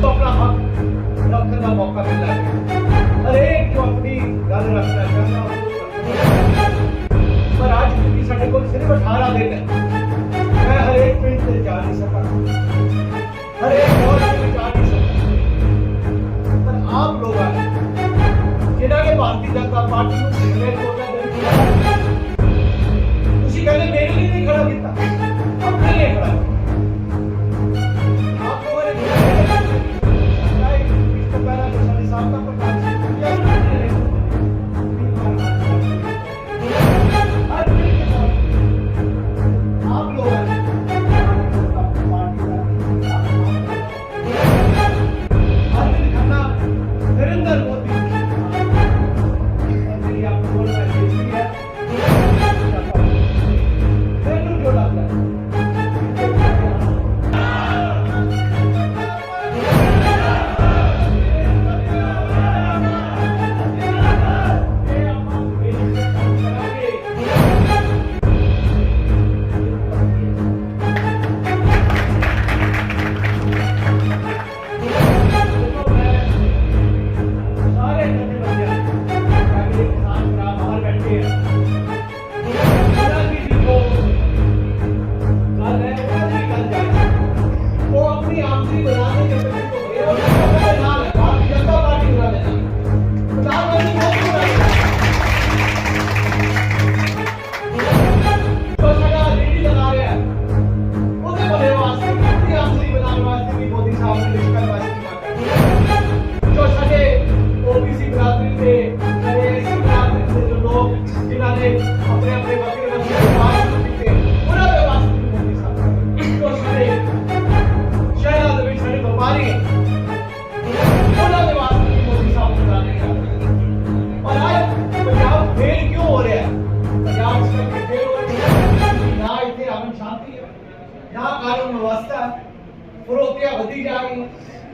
ਤੋਂ ਆਪਣਾ ਹੱਕ ਰੱਖਣ ਦਾ ਮੌਕਾ ਮਿਲਦਾ ਹੈ ਹਰੇਕ ਜੋ ਆਪਣੀ ਗੱਲ ਰੱਖਣਾ ਚਾਹੁੰਦਾ ਉਹ ਰੱਖਣਾ ਪਰ ਅੱਜ ਕਿਉਂਕਿ ਸਾਡੇ ਕੋਲ ਸਿਰਫ 18 ਦਿਨ ਹੈ ਮੈਂ ਹਰੇਕ ਪਿੰਡ ਤੇ ਜਾ ਨਹੀਂ ਸਕਦਾ ਹਰੇਕ ਮੋਹੱਲੇ ਵਿੱਚ ਜਾ ਨਹੀਂ ਸਕਦਾ ਪਰ ਆਪ ਲੋਕਾਂ ਨੇ ਜਿਨ੍ਹਾਂ ਨੇ ਭਾਰਤੀ ਜਨਤਾ ਪਾਰਟੀ ਨੂੰ ਪੰਜਾਬ ਇਸ ਕਰਕੇ ਫੇਲ ਹੋ ਰਿਹਾ ਹੈ ਕਿ ਨਾ ਇੱਥੇ ਅਮਨ ਸ਼ਾਂਤੀ ਹੈ ਨਾ ਕਾਨੂੰਨ ਵਿਵਸਥਾ ਹੈ ਫਰੋਤੀਆਂ ਵਧੀ ਜਾ ਰਹੀ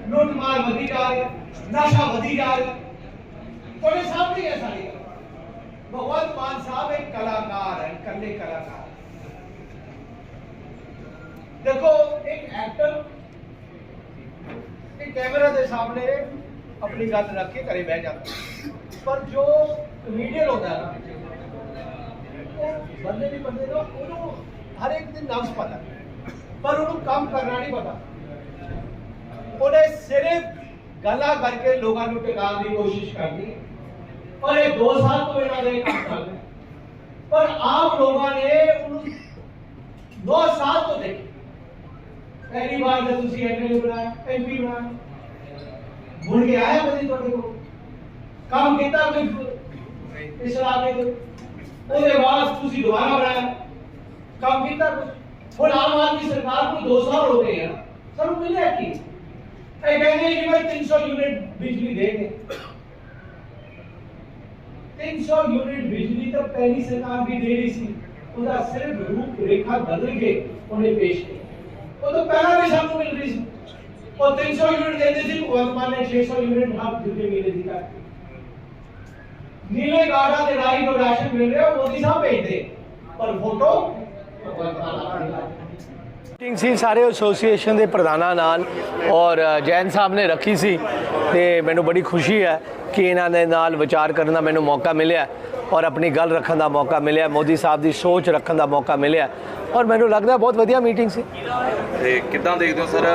ਲੁੱਟ ਮਾਰ ਵਧੀ ਜਾ ਰਹੀ ਨਸ਼ਾ ਵਧੀ ਜਾ ਰਿਹਾ ਤੁਹਾਡੇ ਸਾਹਮਣੇ ਹੈ ਸਾਰੀ ਗੱਲ। ਭਗਵੰਤ ਮਾਨ ਸਾਹਿਬ ਇੱਕ ਕਲਾਕਾਰ ਹੈ ਇਕੱਲੇ ਕਲਾਕਾਰ ਦੇਖੋ ਇੱਕ ਐਕਟਰ ਇੱਕ ਕੈਮਰਾ ਦੇ ਸਾਹਮਣੇ ਆਪਣੀ ਗੱਲ ਰੱਖ ਕੇ ਘਰੇ ਬਹਿ ਜਾਂਦਾ ਪਰ ਜੋ ਕਮੇਡੀਅਨ ਹੁੰਦਾ ਹੈ ਨਾ ਉਹ ਬੰਦੇ ਵੀ ਬੰਦੇ ਦਾ ਉਹਨੂੰ ਹਰ ਇੱਕ ਦਿਨ ਨਬਜ਼ ਪਤਾ ਪਰ ਉਹਨੂੰ ਕੰਮ ਕਰਨਾ ਨਹੀਂ ਪਤਾ। ਉਹਨੇ ਸਿਰਫ ਗੱਲਾਂ ਕਰਕੇ ਲੋਕਾਂ ਨੂੰ ਟਿਕਾਉਣ ਦੀ ਕੋਸ਼ਿਸ਼ ਕਰਨੀ ਔਰ ਇਹ 2 ਸਾਲ ਤੋਂ ਇਹਨਾਂ ਦੇ ਕੰਮ ਚੱਲ ਪਰ ਆਮ ਲੋਕਾਂ ਨੇ ਉਹਨੂੰ 9 ਸਾਲ ਤੋਂ ਦੇਖਿਆ। ਪਹਿਲੀ ਵਾਰ ਜਦ ਤੁਸੀਂ ਐਮਐਲਏ ਬਣਾਇਆ ਐਮਪੀ ਬਣਾਇਆ। ਮੁੜ ਕੇ ਆਇਆ ਕਦੀ ਤੁਹਾਡੇ ਕੋਲ? ਕੰਮ ਕੀਤਾ ਕੋਈ ਇਸ ਇਲਾਕੇ ਦੇ ਉਹਦੇ ਬਾਅਦ ਤੁਸੀਂ ਦੁਬਾਰਾ ਬਣਾਇਆ ਕੰਮ ਕੀਤਾ ਕੁਛ ਹੁਣ ਆਮ ਆਦਮੀ ਸਰਕਾਰ ਨੂੰ 2 ਸਾਲ ਹੋ ਗਏ ਆ ਸਾਨੂੰ ਮਿਲਿਆ ਕੀ ਇਹ ਕਹਿੰਦੇ ਕਿ ਮੈਂ 300 ਯੂਨਿਟ ਬਿਜਲੀ ਦੇਂਗੇ 300 ਯੂਨਿਟ ਬਿਜਲੀ ਤਾਂ ਪਹਿਲੀ ਸਰਕਾਰ ਵੀ ਦੇ ਰਹੀ ਸੀ ਉਹਦਾ ਸਿਰਫ ਰੂਪ ਰੇਖਾ ਬਦਲ ਕੇ ਉਹਨੇ ਪੇਸ਼ ਕੀਤੀ ਉਹ ਤਾਂ ਪਹਿਲਾਂ ਵੀ ਸਾਨੂੰ ਮਿਲ ਰਹੀ ਸੀ ਉਹ 300 ਯੂਨਿਟ ਦਿੰਦੇ ਸੀ ਭਗਵੰਤ ਮਾਨ ਨੇ 600 ਯੂਨਿਟ ਹਰ ਦੂਜੇ ਮਹੀਨੇ ਦੀ ਕਰ ਨੀਲੇ ਕਾਰਡਾਂ ਦੇ ਰਾਹੀਂ ਜੋ ਰਾਸ਼ਨ ਮਿਲ ਰਿਹਾ ਮੋਦੀ ਸਾਹਿਬ ਭੇਜਦੇ ਪਰ ਫੋਟੋ। ਮੀਟਿੰਗ ਸੀ ਸਾਰੇ ਐਸੋਸੀਏਸ਼ਨ ਦੇ ਪ੍ਰਧਾਨਾਂ ਨਾਲ ਔਰ ਜੈਨ ਸਾਹਿਬ ਨੇ ਰੱਖੀ ਸੀ ਤੇ ਮੈਨੂੰ ਬੜੀ ਖੁਸ਼ੀ ਹੈ ਕਿ ਇਹਨਾਂ ਦੇ ਨਾਲ ਵਿਚਾਰ ਕਰਨ ਦਾ ਮੈਨੂੰ ਮੌਕਾ ਮਿਲਿਆ ਔਰ ਆਪਣੀ ਗੱਲ ਰੱਖਣ ਦਾ ਮੌਕਾ ਮਿਲਿਆ ਮੋਦੀ ਸਾਹਿਬ ਦੀ ਸੋਚ ਰੱਖਣ ਦਾ ਮੌਕਾ ਮਿਲਿਆ ਔਰ ਮੈਨੂੰ ਲੱਗਦਾ ਬਹੁਤ ਵਧੀਆ ਮੀਟਿੰਗ ਸੀ ਤੇ ਕਿੱਦਾਂ ਦੇਖਦੇ ਹੋ ਸਰ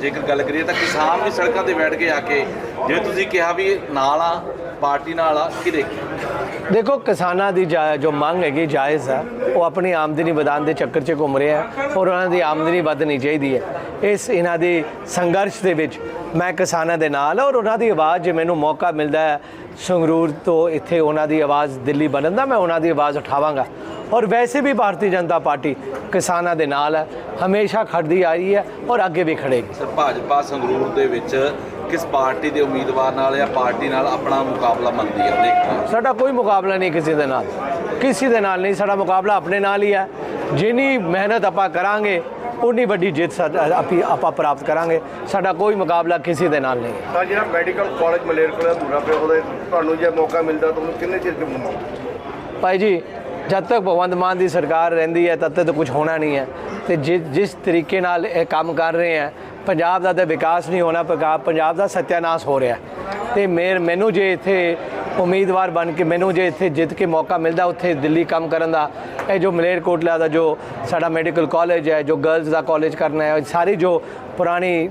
ਜੇਕਰ ਗੱਲ ਕਰੀਏ ਤਾਂ ਕਿਸਾਨ ਵੀ ਸੜਕਾਂ ਤੇ ਬੈਠ ਕੇ ਆ ਕੇ ਜਿਵੇਂ ਤੁਸੀਂ ਕਿਹਾ ਵੀ ਨਾਲ ਆ ਪਾਰਟੀ ਨਾਲ ਆ ਕਿ ਦੇਖ? ਦੇਖੋ ਕਿਸਾਨਾਂ ਦੀ ਜਾ- ਮੰਗ ਹੈਗੀ ਜਾਇਜ਼ ਹੈ ਉਹ ਆਪਣੀ ਆਮਦਨੀ ਵਧਾਉਣ ਦੇ ਚੱਕਰ 'ਚ ਘੁੰਮ ਰਹੇ ਆ ਔਰ ਉਹਨਾਂ ਦੀ ਆਮਦਨੀ ਵਧਣੀ ਚਾਹੀਦੀ ਹੈ। ਇਸ ਇਹਨਾਂ ਦੀ ਸੰਘਰਸ਼ ਦੇ ਵਿੱਚ ਮੈਂ ਕਿਸਾਨਾਂ ਦੇ ਨਾਲ ਔਰ ਉਹਨਾਂ ਦੀ ਆਵਾਜ਼ ਜੇ ਮੈਨੂੰ ਮੌਕਾ ਮਿਲਦਾ ਹੈ ਸੰਗਰੂਰ ਤੋਂ ਇੱਥੇ ਉਹਨਾਂ ਦੀ ਆਵਾਜ਼ ਦਿੱਲੀ ਬਣਨ ਦਾ ਮੈਂ ਉਹਨਾਂ ਦੀ ਆਵਾਜ਼ ਉਠਾਵਾਂਗਾ। ਔਰ ਵੈਸੇ ਵੀ ਭਾਰਤੀ ਜਨਤਾ ਪਾਰਟੀ ਕਿਸਾਨਾਂ ਦੇ ਨਾਲ ਹੈ। ਹਮੇਸ਼ਾ ਖੜਦੀ ਆ ਰਹੀ ਹੈ ਔਰ ਅੱਗੇ ਵੀ ਖੜੇਗੀ ਸਰ ਭਾਜਪਾ ਸੰਗਰੂਰ ਦੇ ਵਿੱਚ ਕਿਸ ਪਾਰਟੀ ਦੇ ਉਮੀਦਵਾਰ ਨਾਲ ਜਾਂ ਪਾਰਟੀ ਨਾਲ ਆਪਣਾ ਮੁਕਾਬਲਾ ਮੰਨਦੀ ਹੈ ਦੇਖਣਾ ਸਾਡਾ ਕੋਈ ਮੁਕਾਬਲਾ ਨਹੀਂ ਕਿਸੇ ਦੇ ਨਾਲ। ਕਿਸੇ ਦੇ ਨਾਲ ਨਹੀਂ ਸਾਡਾ ਮੁਕਾਬਲਾ ਆਪਣੇ ਨਾਲ ਹੀ ਹੈ ਜਿੰਨੀ ਮਿਹਨਤ ਆਪਾਂ ਕਰਾਂਗੇ ਉਨੀ ਵੱਡੀ ਜਿੱਤ ਸਾਡਾ- ਆਪੀ ਆਪਾਂ ਪ੍ਰਾਪਤ ਕਰਾਂਗੇ। ਸਾਡਾ ਕੋਈ ਮੁਕਾਬਲਾ ਕਿਸੇ ਦੇ ਨਾਲ ਨਹੀਂ ਤਾਂ ਜਿਹੜਾ ਮੈਡੀਕਲ ਕਾਲਜ ਮਲੇਰਕੋਟਲਾ ਅਧੂਰਾ ਪਿਆ ਉਹਦੇ ਤੁਹਾਨੂੰ ਜੇ ਮੌਕਾ ਮਿਲਦਾ ਤੁਹਾਨੂੰ ਕਿੰਨੇ ਚਿਰ ਚ ਭਾਈ ਜੀ ਜਦ ਤੱਕ ਭਗਵੰਤ ਮਾਨ ਦੀ ਸਰਕਾਰ ਰਹਿੰਦੀ ਹੈ ਤਦ ਤੱਕ ਕੁਝ ਹੋਣਾ ਨਹੀਂ ਹੈ। ਤੇ ਜਿਸ ਤਰੀਕੇ ਨਾਲ ਇਹ ਕੰਮ ਕਰ ਰਹੇ ਹੈ ਪੰਜਾਬ ਦਾ ਤਾਂ ਵਿਕਾਸ ਨਹੀਂ ਹੋਣਾ ਪੰਜਾਬ ਪੰਜਾਬ ਦਾ ਸੱਤਿਆਨਾਸ਼ ਹੋ ਰਿਹਾ। ਤੇ ਮੇਰ ਮੈਨੂੰ ਜੇ ਇੱਥੇ ਉਮੀਦਵਾਰ ਬਣ ਕੇ ਮੈਨੂੰ ਜੇ ਇੱਥੇ ਜਿੱਤ ਕੇ ਮੌਕਾ ਮਿਲਦਾ ਉੱਥੇ ਦਿੱਲੀ ਕੰਮ ਕਰਨ ਦਾ ਇਹ ਜੋ ਮਲੇਰਕੋਟਲਾ ਦਾ ਜੋ ਸਾਡਾ ਮੈਡੀਕਲ ਕਾਲਜ ਹੈ ਜੋ ਗਰਲਸ ਦਾ ਕਾਲਜ ਕਰਨਾ ਹੈ ਸਾਰੀ ਜੋ ਪੁਰਾਣੀ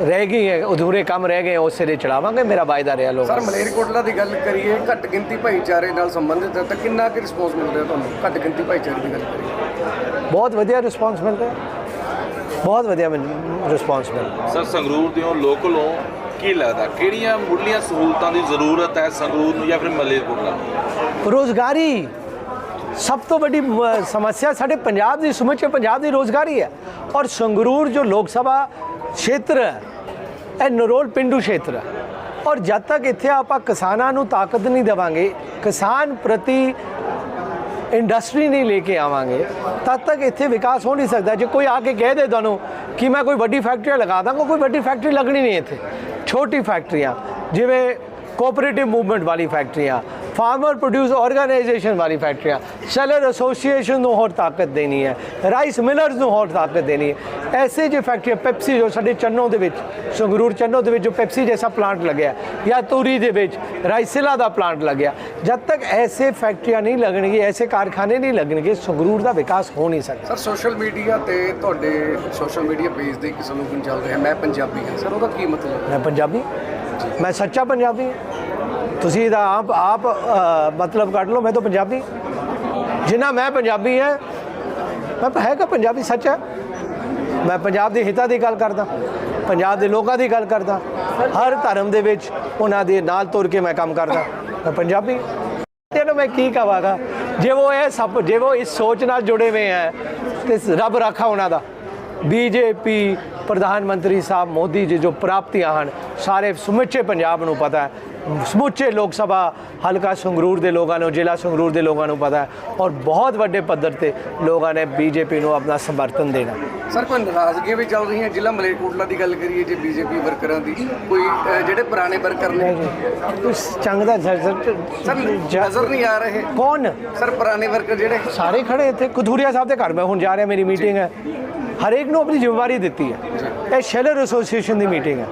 ਰਹਿ ਗਈ ਹੈ ਅਧੂਰੇ ਕੰਮ ਰਹਿ ਗਏ ਉਸ ਸਿਰੇ ਚੜਾਵਾਂਗੇ ਮੇਰਾ ਵਾਅਦਾ ਰਿਹਾ ਲੋਕਾਂ ਸਰ ਮਲੇਰਕੋਟਲਾ ਦੀ ਗੱਲ ਕਰੀਏ ਘੱਟ ਗਿਣਤੀ ਭਾਈਚਾਰੇ ਨਾਲ ਸੰਬੰਧਿਤ ਹੈ ਤਾਂ ਕਿੰਨਾ ਕੁ ਰਿਸਪੌਂਸ ਮਿਲ ਰਿਹਾ ਤੁਹਾਨੂੰ? ਘੱਟ ਗਿਣਤੀ ਭਾਈਚਾਰੇ ਦੀ ਗੱਲ ਕਰੀਏ। ਬਹੁਤ ਵਧੀਆ ਰਿਸਪਾਂਸ ਮਿਲ ਰਿਹਾ ਬਹੁਤ ਵਧੀਆ ਰਿਸਪਾਂਸ ਮਿਲ ਰਿਹਾ ਸਰ ਸੰਗਰੂਰ ਦਿਓ ਲੋਕਲੋਂ ਕੀ ਲੱਗਦਾ? ਕਿਹੜੀਆਂ ਮੁੱਢਲੀਆਂ ਸਹੂਲਤਾਂ ਦੀ ਜ਼ਰੂਰਤ ਹੈ ਸੰਗਰੂਰ ਨੂੰ ਜਾਂ ਫਿਰ ਮਲੇਰਕੋਟਲਾ ਨੂੰ? ਰੋਜ਼ਗਾਰੀ ਸਭ ਤੋਂ ਵੱਡੀ ਸਮੱਸਿਆ ਸਾਡੇ ਪੰਜਾਬ ਦੀ ਸਮੁੱਚੇ ਪੰਜਾਬ ਦੀ ਰੋਜ਼ਗਾਰੀ ਹੈ। ਔਰ ਸੰਗਰੂਰ ਜੋ ਲੋਕ ਸਭਾ ਖੇਤਰ ਹੈ ਇਹ ਨਰੋਲ ਪਿੰਡੂ ਖੇਤਰ ਹੈ। ਔਰ ਜਦ ਤੱਕ ਇੱਥੇ ਆਪਾਂ ਕਿਸਾਨਾਂ ਨੂੰ ਤਾਕਤ ਨਹੀਂ ਦੇਵਾਂਗੇ ਕਿਸਾਨ ਪ੍ਰਤੀ ਇੰਡਸਟਰੀ ਨਹੀਂ ਲੈ ਕੇ ਆਵਾਂਗੇ, ਤਦ ਤੱਕ ਇੱਥੇ ਵਿਕਾਸ ਹੋ ਨਹੀਂ ਸਕਦਾ। ਜੇ ਕੋਈ ਆ ਕੇ ਕਹਿ ਦੇ ਤੁਹਾਨੂੰ ਕਿ ਮੈਂ ਕੋਈ ਵੱਡੀ ਫੈਕਟਰੀ ਲਗਾ ਦਾਂਗਾ, ਕੋਈ ਵੱਡੀ ਫੈਕਟਰੀ ਲੱਗਣੀ ਨਹੀਂ ਇੱਥੇ। ਛੋਟੀ ਫੈਕਟਰੀਆਂ, ਜਿਵੇਂ ਕੋਆਪਰੇਟਿਵ ਮੂਵਮੈਂਟ ਵਾਲੀ ਫੈਕਟਰੀਆਂ ਫਾਰਮਰ ਪ੍ਰੋਡਿਊਸ ਆਰਗੇਨਾਈਜੇਸ਼ਨ ਵਾਲੀ ਫੈਕਟਰੀਆਂ ਸੈਲਰ ਐਸੋਸੀਏਸ਼ਨ ਨੂੰ ਹੋਰ ਤਾਕਤ ਦੇਣੀ ਹੈ। ਰਾਈਸ ਮਿਲਰਸ ਨੂੰ ਹੋਰ ਤਾਕਤ ਦੇਣੀ ਹੈ। ਐਸੇ ਜੇ ਫੈਕਟਰੀਆਂ ਪੈਪਸੀ ਜੋ ਸਾਡੇ ਚੰਨੋ ਦੇ ਵਿੱਚ ਸੰਗਰੂਰ ਚੰਨੋ ਦੇ ਵਿੱਚ ਜੋ ਪੈਪਸੀ ਜੈਸਾ ਪਲਾਂਟ ਲੱਗਿਆ ਜਾਂ ਤੂਰੀ ਦੇ ਵਿੱਚ ਰਾਈਸਿਲਾ ਦਾ ਪਲਾਂਟ ਲੱਗਿਆ ਜਦ ਤੱਕ ਐਸੇ ਫੈਕਟਰੀਆਂ ਨਹੀਂ ਲੱਗਣਗੇ ਐਸੇ ਕਾਰਖਾਨੇ ਨਹੀਂ ਲੱਗਣਗੇ ਸੰਗਰੂਰ ਦਾ ਵਿਕਾਸ ਹੋ ਨਹੀਂ ਸਕਦਾ। ਸਰ ਸੋਸ਼ਲ ਮੀਡੀਆ ਤੇ ਤੁਹਾਡੇ ਸੋਸ਼ਲ ਮੀਡੀਆ ਪੇਜ ਦੇ ਇੱਕ ਸਲੋਗਨ ਚੱਲ ਰਿਹਾ? ਮੈਂ ਪੰਜਾਬੀ ਹਾਂ। ਸਰ ਉਹਦਾ ਕੀ ਮਤਲਬ? ਹੈ ਮੈਂ ਪੰਜਾਬੀ? ਮੈਂ ਸੱਚਾ ਪੰਜਾਬੀ ਹਾਂ। ਤੁਸੀਂ ਇਹਦਾ ਆਪ ਆਪ ਮਤਲਬ ਕੱਢ ਲਓ, ਮੈਂ ਤਾਂ ਪੰਜਾਬੀ। ਜਿੰਨਾ ਮੈਂ ਪੰਜਾਬੀ ਹੈ, ਮੈਂ ਹੈਗਾ ਪੰਜਾਬੀ, ਸੱਚ ਹੈ। ਮੈਂ ਪੰਜਾਬ ਦੇ ਹਿੱਤਾਂ ਦੀ ਗੱਲ ਕਰਦਾ, ਪੰਜਾਬ ਦੇ ਲੋਕਾਂ ਦੀ ਗੱਲ ਕਰਦਾ, ਹਰ ਧਰਮ ਦੇ ਵਿੱਚ ਉਹਨਾਂ ਦੇ ਨਾਲ ਤੁਰ ਕੇ ਮੈਂ ਕੰਮ ਕਰਦਾ, ਮੈਂ ਪੰਜਾਬੀ। ਤੈਨੂੰ ਮੈਂ ਕੀ ਕਹਾਂਗਾ? ਜੇ ਉਹ ਇਹ ਸਭ ਜੇ ਉਹ ਇਸ ਸੋਚ ਨਾਲ ਜੁੜੇ ਹੋਏ ਹੈ, ਤੇ ਰੱਬ ਰੱਖਾ ਉਹਨਾਂ ਦਾ। ਬੀਜੇਪੀ ਪ੍ਰਧਾਨ ਮੰਤਰੀ ਸਾਹਿਬ ਮੋਦੀ ਜੀ ਜੋ ਪ੍ਰਾਪਤੀਆਂ ਹਨ, ਸਾਰੇ ਸਮੁੱਚੇ ਪੰਜਾਬ ਨੂੰ ਪਤਾ ਹੈ। ਸਮੁੱਚੇ ਲੋਕ ਸਭਾ ਹਲਕਾ ਸੰਗਰੂਰ ਦੇ ਲੋਕਾਂ ਨੂੰ ਜ਼ਿਲ੍ਹਾ ਸੰਗਰੂਰ ਦੇ ਲੋਕਾਂ ਨੂੰ ਪਤਾ ਹੈ ਔਰ ਬਹੁਤ ਵੱਡੇ ਪੱਧਰ ਤੇ ਲੋਕਾਂ ਨੇ ਬੀਜੇਪੀ ਨੂੰ ਆਪਣਾ ਸਮਰਥਨ ਦੇਣਾ। ਸਰ ਕੋਈ ਨਾਰਾਜ਼ਗੀਆਂ ਵੀ ਚੱਲ ਰਹੀਆਂ? ਜ਼ਿਲ੍ਹਾ ਮਲੇਰਕੋਟਲਾ ਦੀ ਗੱਲ ਕਰੀਏ ਜੇ ਬੀਜੇਪੀ ਵਰਕਰਾਂ ਦੀ ਕੋਈ ਜਿਹੜੇ ਪੁਰਾਣੇ ਵਰਕਰ ਨੇ? ਕੁਛ ਚੰਗਦਾ ਸਰ ਸਰ ਨਜ਼ਰ ਨਹੀਂ ਆ ਰਹੇ। ਕੌਣ? ਸਰ ਪੁਰਾਣੇ ਵਰਕਰ ਜਿਹੜੇ? ਸਾਰੇ ਖੜੇ ਇੱਥੇ ਕਥੂਰੀਆ ਸਾਹਿਬ ਦੇ ਘਰ ਮੈਂ ਹੁਣ ਜਾ ਰਿਹਾ ਮੇਰੀ ਮੀਟਿੰਗ ਹੈ। ਹਰੇਕ ਨੂੰ ਆਪਣੀ ਜ਼ਿੰਮੇਵਾਰੀ ਦਿੱਤੀ ਹੈ। ਇਹ ਸ਼ੈਲਰ ਐਸੋਸੀਏਸ਼ਨ ਦੀ ਮੀਟਿੰਗ ਹੈ।